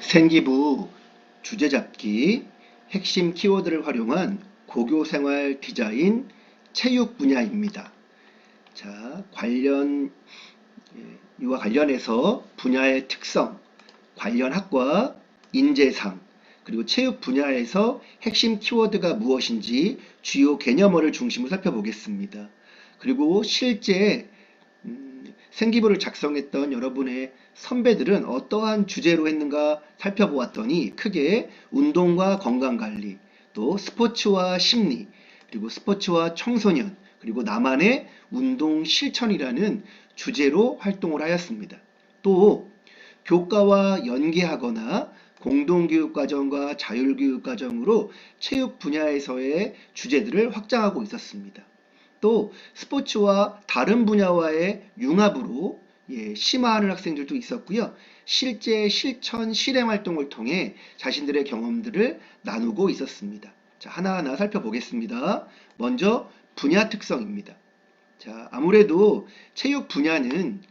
생기부 주제 잡기 핵심 키워드를 활용한 고교생활 디자인 체육 분야입니다. 자, 관련 예, 이와 관련해서 분야의 특성, 관련 학과, 인재상, 그리고 체육 분야에서 핵심 키워드가 무엇인지 주요 개념어를 중심으로 살펴보겠습니다. 그리고 실제 음, 생기부를 작성했던 여러분의 선배들은 어떠한 주제로 했는가 살펴보았더니 크게 운동과 건강관리, 또 스포츠와 심리, 그리고 스포츠와 청소년, 그리고 나만의 운동 실천이라는 주제로 활동을 하였습니다. 또 교과와 연계하거나 공동교육과정과 자율교육과정으로 체육 분야에서의 주제들을 확장하고 있었습니다. 또 스포츠와 다른 분야와의 융합으로 예, 심화하는 학생들도 있었고요. 실제 실천 실행 활동을 통해 자신들의 경험들을 나누고 있었습니다. 자, 하나하나 살펴보겠습니다. 먼저 분야 특성입니다. 자, 아무래도 체육 분야는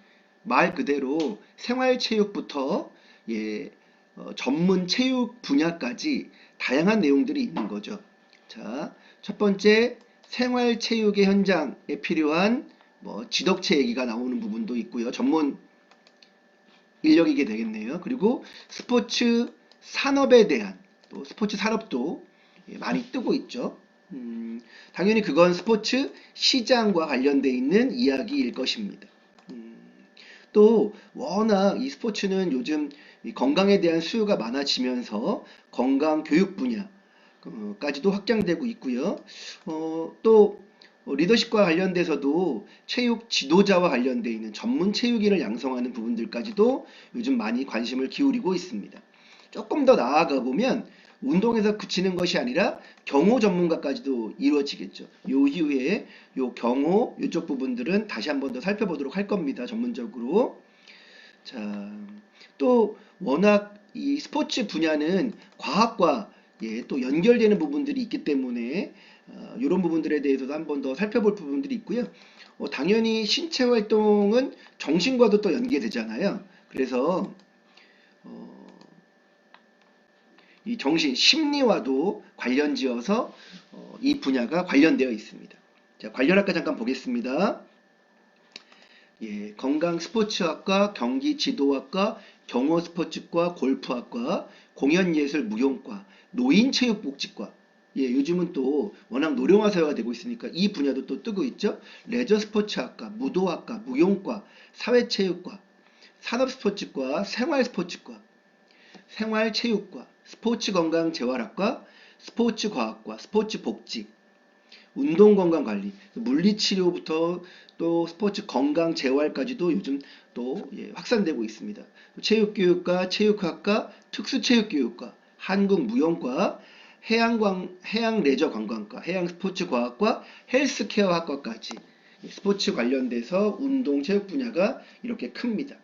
말 그대로 생활체육부터 예, 어, 전문 체육 분야까지 다양한 내용들이 있는 거죠. 자, 첫 번째 생활체육의 현장에 필요한 뭐 지덕체 얘기가 나오는 부분도 있고요. 전문 인력이게 되겠네요. 그리고 스포츠 산업에 대한 또 스포츠 산업도 예, 많이 뜨고 있죠. 음, 당연히 그건 스포츠 시장과 관련돼 있는 이야기일 것입니다. 음, 또 워낙 이 스포츠는 요즘 건강에 대한 수요가 많아지면서 건강 교육 분야 까지도 확장되고 있고요. 어, 또 리더십과 관련돼서도 체육 지도자와 관련돼 있는 전문 체육인을 양성하는 부분들까지도 요즘 많이 관심을 기울이고 있습니다. 조금 더 나아가 보면 운동에서 그치는 것이 아니라 경호 전문가까지도 이루어지겠죠. 요 이후에 요 경호 이쪽 부분들은 다시 한번 더 살펴보도록 할 겁니다. 전문적으로. 자, 또 워낙 이 스포츠 분야는 과학과 예, 또 연결되는 부분들이 있기 때문에 어, 이런 부분들에 대해서도 한 번 더 살펴볼 부분들이 있고요. 어, 당연히 신체 활동은 정신과도 또 연계되잖아요. 그래서 어, 이 정신 심리와도 관련지어서 어, 이 분야가 관련되어 있습니다. 자, 관련학과 잠깐 보겠습니다. 예, 건강 스포츠학과, 경기 지도학과, 경호 스포츠과, 골프학과, 공연예술 무용과, 노인체육복지과. 예, 요즘은 또 워낙 노령화 사회가 되고 있으니까 이 분야도 또 뜨고 있죠. 레저 스포츠학과, 무도학과, 무용과, 사회체육과, 산업스포츠과, 생활스포츠과, 생활체육과, 스포츠건강재활학과, 스포츠과학과, 스포츠복지, 운동건강관리, 물리치료부터 또 스포츠 건강 재활까지도 요즘 또 예, 확산되고 있습니다. 체육교육과, 체육학과, 특수체육교육과, 한국무용과, 해양광, 해양레저관광과, 해양스포츠과학과, 헬스케어학과까지 스포츠 관련돼서 운동, 체육 분야가 이렇게 큽니다.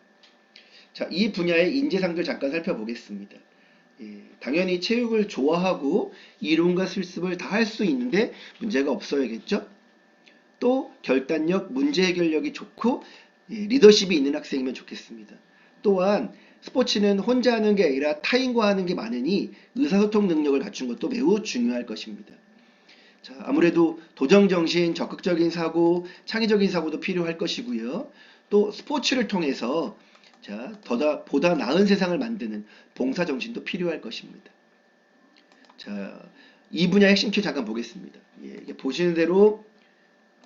자, 이 분야의 인재상들 잠깐 살펴보겠습니다. 예, 당연히 체육을 좋아하고 이론과 실습을 다 할 수 있는데 문제가 없어야겠죠? 또 결단력, 문제 해결력이 좋고 예, 리더십이 있는 학생이면 좋겠습니다. 또한 스포츠는 혼자 하는 게 아니라 타인과 하는 게 많으니 의사소통 능력을 갖춘 것도 매우 중요할 것입니다. 자, 아무래도 도정정신, 적극적인 사고, 창의적인 사고도 필요할 것이고요. 또 스포츠를 통해서 자, 더다, 보다 나은 세상을 만드는 봉사정신도 필요할 것입니다. 자, 이 분야 핵심 키 잠깐 보겠습니다. 예, 보시는 대로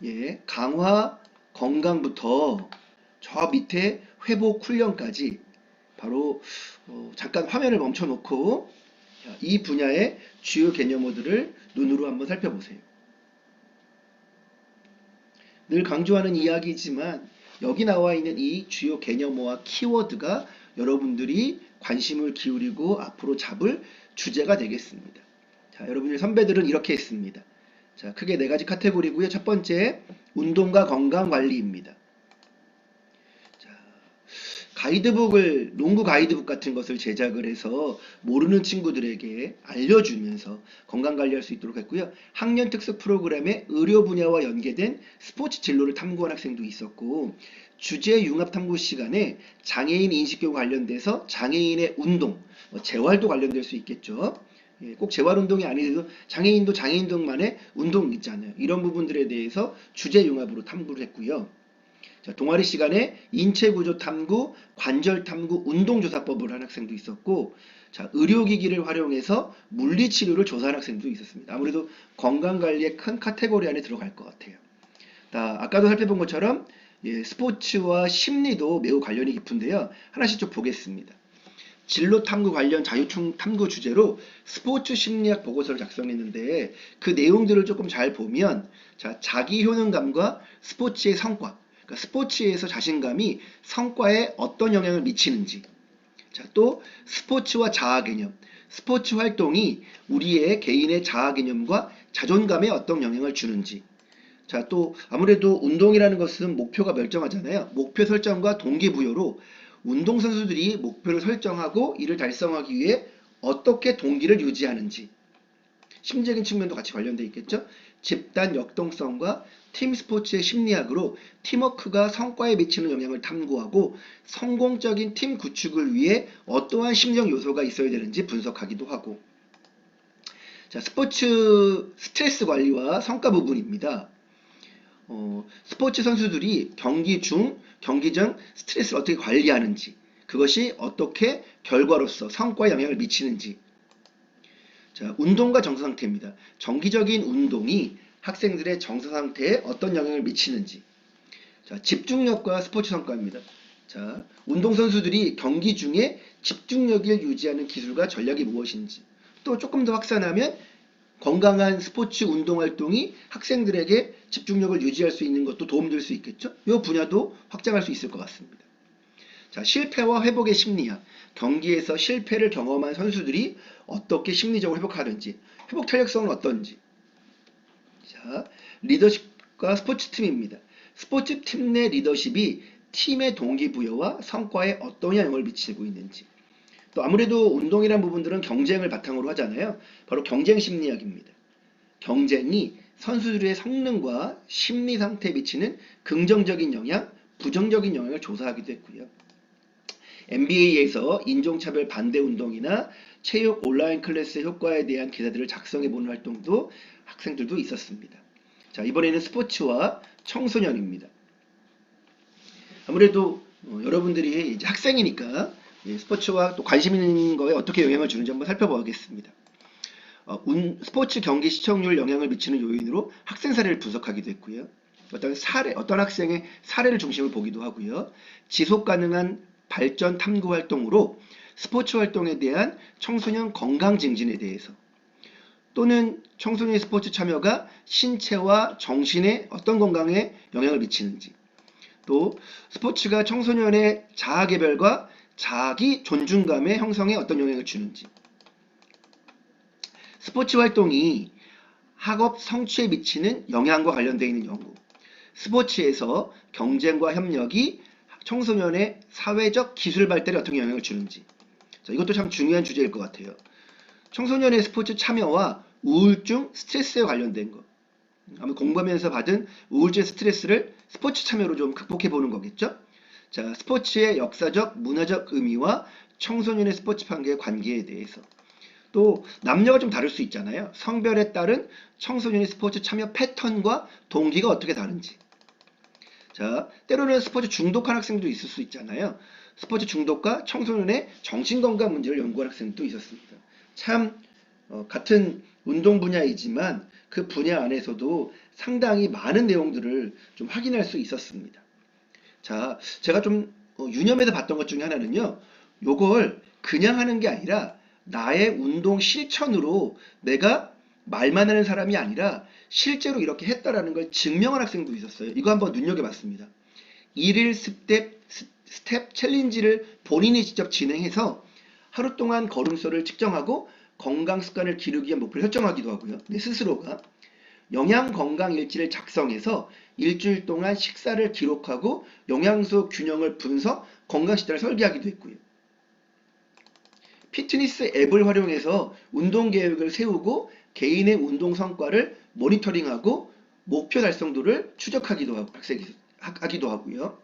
예, 강화 건강부터 저 밑에 회복 훈련까지 바로 어, 잠깐 화면을 멈춰 놓고 이 분야의 주요 개념어들을 눈으로 한번 살펴보세요. 늘 강조하는 이야기지만 여기 나와 있는 이 주요 개념어와 키워드가 여러분들이 관심을 기울이고 앞으로 잡을 주제가 되겠습니다. 자, 여러분들 선배들은 이렇게 했습니다. 자, 크게 네 가지 카테고리고요. 첫 번째, 운동과 건강 관리입니다. 자, 가이드북을 농구 가이드북 같은 것을 제작을 해서 모르는 친구들에게 알려주면서 건강 관리할 수 있도록 했고요. 학년 특색 프로그램에 의료 분야와 연계된 스포츠 진로를 탐구한 학생도 있었고 주제 융합 탐구 시간에 장애인 인식교육 관련돼서 장애인의 운동, 뭐 재활도 관련될 수 있겠죠. 예, 꼭 재활 운동이 아니더라도 장애인도 장애인들만의 운동 있잖아요. 이런 부분들에 대해서 주제 융합으로 탐구를 했고요. 자, 동아리 시간에 인체 구조 탐구, 관절 탐구, 운동 조사법을 한 학생도 있었고, 자, 의료기기를 활용해서 물리 치료를 조사한 학생도 있었습니다. 아무래도 건강 관리의 큰 카테고리 안에 들어갈 것 같아요. 자, 아까도 살펴본 것처럼 예, 스포츠와 심리도 매우 관련이 깊은데요. 하나씩 좀 보겠습니다. 진로 탐구 관련 자유 탐구 주제로 스포츠 심리학 보고서를 작성했는데 그 내용들을 조금 잘 보면 자, 자기 효능감과 스포츠의 성과 그러니까 스포츠에서 자신감이 성과에 어떤 영향을 미치는지. 자, 또 스포츠와 자아 개념. 스포츠 활동이 우리의 개인의 자아 개념과 자존감에 어떤 영향을 주는지. 자, 또 아무래도 운동이라는 것은 목표가 멸정하잖아요. 목표 설정과 동기부여로 운동선수들이 목표를 설정하고 이를 달성하기 위해 어떻게 동기를 유지하는지 심리적인 측면도 같이 관련되어 있겠죠. 집단 역동성과 팀 스포츠의 심리학으로 팀워크가 성과에 미치는 영향을 탐구하고 성공적인 팀 구축을 위해 어떠한 심리적 요소가 있어야 되는지 분석하기도 하고 자, 스포츠 스트레스 관리와 성과 부분입니다. 어, 스포츠 선수들이 경기 중, 경기 전 스트레스를 어떻게 관리하는지, 그것이 어떻게 결과로서 성과에 영향을 미치는지. 자, 운동과 정서 상태입니다. 정기적인 운동이 학생들의 정서 상태에 어떤 영향을 미치는지. 자, 집중력과 스포츠 성과입니다. 자, 운동 선수들이 경기 중에 집중력을 유지하는 기술과 전략이 무엇인지. 또 조금 더 확산하면 건강한 스포츠 운동 활동이 학생들에게 집중력을 유지할 수 있는 것도 도움될 수 있겠죠. 이 분야도 확장할 수 있을 것 같습니다. 자, 실패와 회복의 심리학. 경기에서 실패를 경험한 선수들이 어떻게 심리적으로 회복하는지, 회복 탄력성은 어떤지. 자, 리더십과 스포츠 팀입니다. 스포츠 팀 내 리더십이 팀의 동기부여와 성과에 어떤 영향을 미치고 있는지. 또 아무래도 운동이란 부분들은 경쟁을 바탕으로 하잖아요. 바로 경쟁 심리학입니다. 경쟁이 선수들의 성능과 심리 상태에 미치는 긍정적인 영향, 부정적인 영향을 조사하기도 했고요. NBA에서 인종차별 반대 운동이나 체육 온라인 클래스의 효과에 대한 기사들을 작성해보는 활동도 학생들도 있었습니다. 자, 이번에는 스포츠와 청소년입니다. 아무래도 어, 여러분들이 학생이니까 예, 스포츠와 또 관심 있는 거에 어떻게 영향을 주는지 한번 살펴보겠습니다. 어, 운, 스포츠 경기 시청률 영향을 미치는 요인으로 학생 사례를 분석하기도 했고요. 어떤 사례, 어떤 학생의 사례를 중심으로 보기도 하고요. 지속 가능한 발전 탐구 활동으로 스포츠 활동에 대한 청소년 건강 증진에 대해서 또는 청소년 스포츠 참여가 신체와 정신의 어떤 건강에 영향을 미치는지 또 스포츠가 청소년의 자아 개별과 자기 존중감의 형성에 어떤 영향을 주는지. 스포츠 활동이 학업 성취에 미치는 영향과 관련되어 있는 연구. 스포츠에서 경쟁과 협력이 청소년의 사회적 기술 발달에 어떤 영향을 주는지 자, 이것도 참 중요한 주제일 것 같아요. 청소년의 스포츠 참여와 우울증, 스트레스에 관련된 것 아마 공부하면서 받은 우울증, 스트레스를 스포츠 참여로 좀 극복해 보는 거겠죠? 자, 스포츠의 역사적, 문화적 의미와 청소년의 스포츠 판계의 관계에 대해서 또 남녀가 좀 다를 수 있잖아요. 성별에 따른 청소년의 스포츠 참여 패턴과 동기가 어떻게 다른지. 자, 때로는 스포츠 중독한 학생도 있을 수 있잖아요. 스포츠 중독과 청소년의 정신건강 문제를 연구한 학생도 있었습니다. 참 어, 같은 운동 분야이지만 그 분야 안에서도 상당히 많은 내용들을 좀 확인할 수 있었습니다. 자, 제가 좀 어, 유념해서 봤던 것 중에 하나는요. 요걸 그냥 하는 게 아니라 나의 운동 실천으로 내가 말만 하는 사람이 아니라 실제로 이렇게 했다라는 걸 증명한 학생도 있었어요. 이거 한번 눈여겨봤습니다. 일일 스텝, 스텝 챌린지를 본인이 직접 진행해서 하루 동안 걸음수를 측정하고 건강 습관을 기르기 위한 목표를 설정하기도 하고요. 내 스스로가 영양 건강 일지를 작성해서 일주일 동안 식사를 기록하고 영양소 균형을 분석, 건강 식단을 설계하기도 했고요. 피트니스 앱을 활용해서 운동 계획을 세우고 개인의 운동 성과를 모니터링하고 목표 달성도를 추적하기도 하고, 하기도 하고요.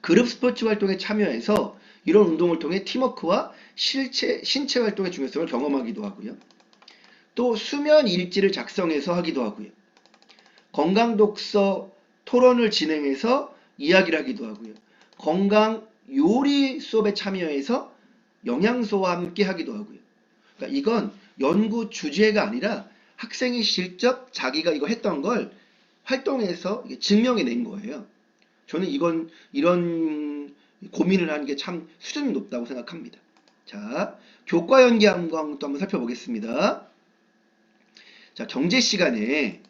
그룹 스포츠 활동에 참여해서 이런 운동을 통해 팀워크와 실체, 신체 활동의 중요성을 경험하기도 하고요. 또 수면 일지를 작성해서 하기도 하고요. 건강 독서 토론을 진행해서 이야기를 하기도 하고요. 건강 요리 수업에 참여해서 영양소와 함께 하기도 하고요. 그러니까 이건 연구 주제가 아니라 학생이 직접 자기가 이거 했던 걸 활동해서 이게 증명해 낸 거예요. 저는 이건 이런 고민을 하는 게 참 수준이 높다고 생각합니다. 자, 교과 연계 한광도 한번 살펴보겠습니다. 자, 경제 시간에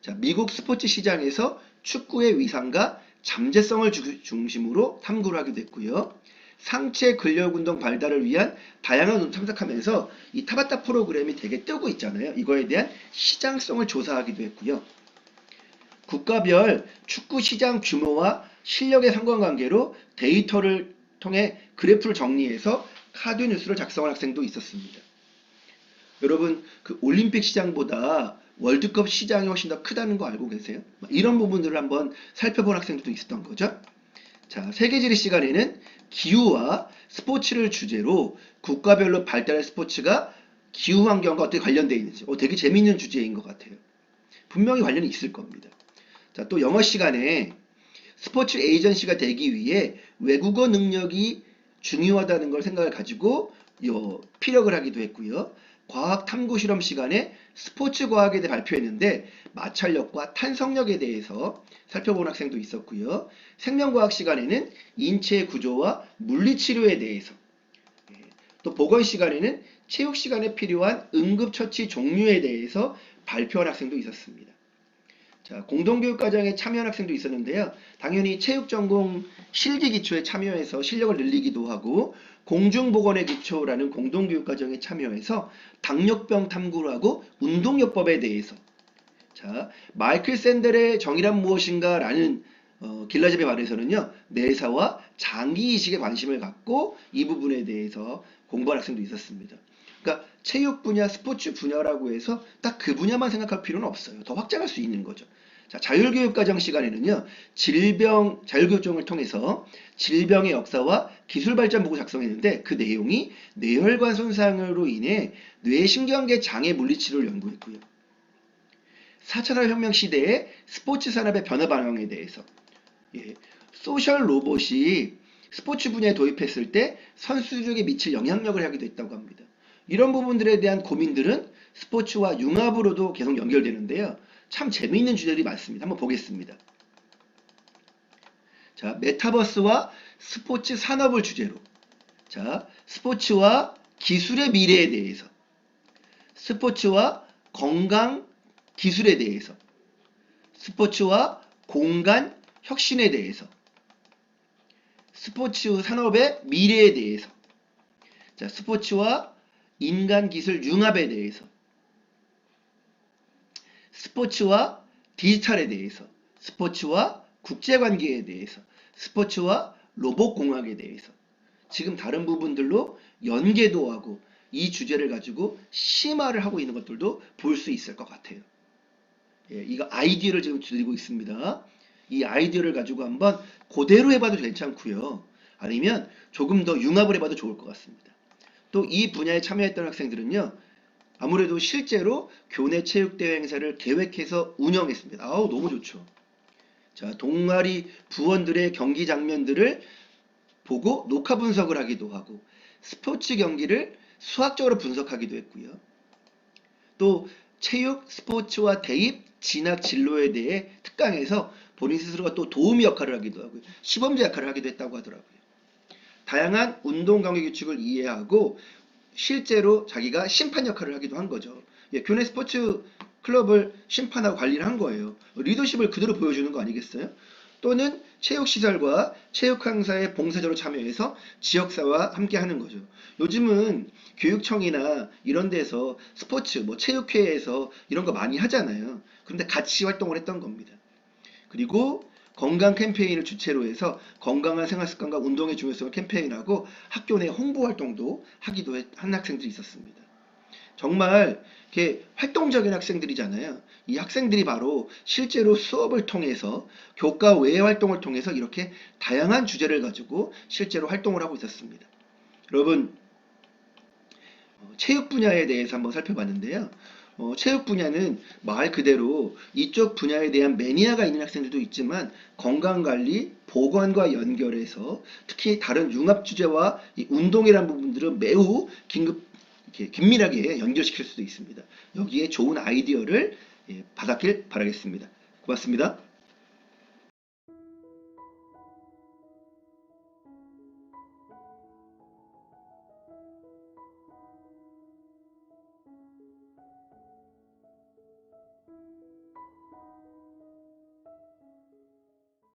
자, 미국 스포츠 시장에서 축구의 위상과 잠재성을 주- 중심으로 탐구를 하게 됐고요. 상체 근력 운동 발달을 위한 다양한 운동 참석하면서 이 타바타 프로그램이 되게 뜨고 있잖아요. 이거에 대한 시장성을 조사하기도 했고요. 국가별 축구 시장 규모와 실력의 상관관계로 데이터를 통해 그래프를 정리해서 카드 뉴스를 작성한 학생도 있었습니다. 여러분, 그 올림픽 시장보다 월드컵 시장이 훨씬 더 크다는 거 알고 계세요? 이런 부분들을 한번 살펴본 학생들도 있었던 거죠. 자, 세계지리 시간에는 기후와 스포츠를 주제로 국가별로 발달한 스포츠가 기후 환경과 어떻게 관련되어 있는지 어, 되게 재밌는 주제인 것 같아요. 분명히 관련이 있을 겁니다. 자, 또 영어 시간에 스포츠 에이전시가 되기 위해 외국어 능력이 중요하다는 걸 생각을 가지고 요 피력을 하기도 했고요. 과학 탐구 실험 시간에 스포츠 과학에 대해 발표했는데 마찰력과 탄성력에 대해서 살펴본 학생도 있었고요. 생명과학 시간에는 인체 구조와 물리치료에 대해서 예, 또 보건 시간에는 체육 시간에 필요한 응급처치 종류에 대해서 발표한 학생도 있었습니다. 자, 공동교육 과정에 참여한 학생도 있었는데요. 당연히 체육 전공 실기 기초에 참여해서 실력을 늘리기도 하고 공중보건의 기초라는 공동교육 과정에 참여해서 당뇨병 탐구를 하고 운동요법에 대해서 자, 마이클 샌델의 정의란 무엇인가 라는 어, 길라잡의 말에서는요, 내사와 장기 이식에 관심을 갖고 이 부분에 대해서 공부한 학생도 있었습니다. 그러니까 체육 분야, 스포츠 분야라고 해서 딱 그 분야만 생각할 필요는 없어요. 더 확장할 수 있는 거죠. 자, 자율교육 과정 시간에는요, 질병, 자율교육종을 통해서 질병의 역사와 기술 발전 보고 작성했는데 그 내용이 뇌혈관 손상으로 인해 뇌신경계 장애 물리치료를 연구했고요. 4차 산업혁명 시대의 스포츠 산업의 변화 반영에 대해서 예, 소셜 로봇이 스포츠 분야에 도입했을 때 선수들에게 미칠 영향력을 하기도 했다고 합니다. 이런 부분들에 대한 고민들은 스포츠와 융합으로도 계속 연결되는데요. 참 재미있는 주제들이 많습니다. 한번 보겠습니다. 자, 메타버스와 스포츠 산업을 주제로 자, 스포츠와 기술의 미래에 대해서 스포츠와 건강 기술에 대해서 스포츠와 공간 혁신에 대해서 스포츠 산업의 미래에 대해서 자, 스포츠와 인간 기술 융합에 대해서 스포츠와 디지털에 대해서 스포츠와 국제관계에 대해서 스포츠와 로봇공학에 대해서 지금 다른 부분들로 연계도 하고 이 주제를 가지고 심화를 하고 있는 것들도 볼 수 있을 것 같아요. 예, 이거 아이디어를 지금 드리고 있습니다. 이 아이디어를 가지고 한번 그대로 해봐도 괜찮고요. 아니면 조금 더 융합을 해봐도 좋을 것 같습니다. 또 이 분야에 참여했던 학생들은요. 아무래도 실제로 교내 체육대회 행사를 계획해서 운영했습니다. 아우 너무 좋죠. 자 동아리 부원들의 경기 장면들을 보고 녹화 분석을 하기도 하고 스포츠 경기를 수학적으로 분석하기도 했고요. 또 체육, 스포츠와 대입, 진학 진로에 대해 특강해서 본인 스스로가 또 도우미 역할을 하기도 하고요. 시범자 역할을 하기도 했다고 하더라고요. 다양한 운동 관계 규칙을 이해하고 실제로 자기가 심판 역할을 하기도 한 거죠. 예, 교내 스포츠 클럽을 심판하고 관리를 한 거예요. 리더십을 그대로 보여주는 거 아니겠어요? 또는 체육시설과 체육항사에 봉사자로 참여해서 지역사와 함께 하는 거죠. 요즘은 교육청이나 이런 데서 스포츠, 뭐 체육회에서 이런 거 많이 하잖아요. 그런데 같이 활동을 했던 겁니다. 그리고 건강 캠페인을 주체로 해서 건강한 생활 습관과 운동의 중요성을 캠페인하고 학교 내 홍보 활동도 하기도 한 학생들이 있었습니다. 정말 이렇게 활동적인 학생들이잖아요. 이 학생들이 바로 실제로 수업을 통해서 교과 외의 활동을 통해서 이렇게 다양한 주제를 가지고 실제로 활동을 하고 있었습니다. 여러분, 어, 체육 분야에 대해서 한번 살펴봤는데요. 어, 체육 분야는 말 그대로 이쪽 분야에 대한 매니아가 있는 학생들도 있지만 건강관리, 보건과 연결해서 특히 다른 융합 주제와 이 운동이라는 부분들은 매우 긴급, 긴밀하게 연결시킬 수도 있습니다. 여기에 좋은 아이디어를 예, 받았길 바라겠습니다. 고맙습니다.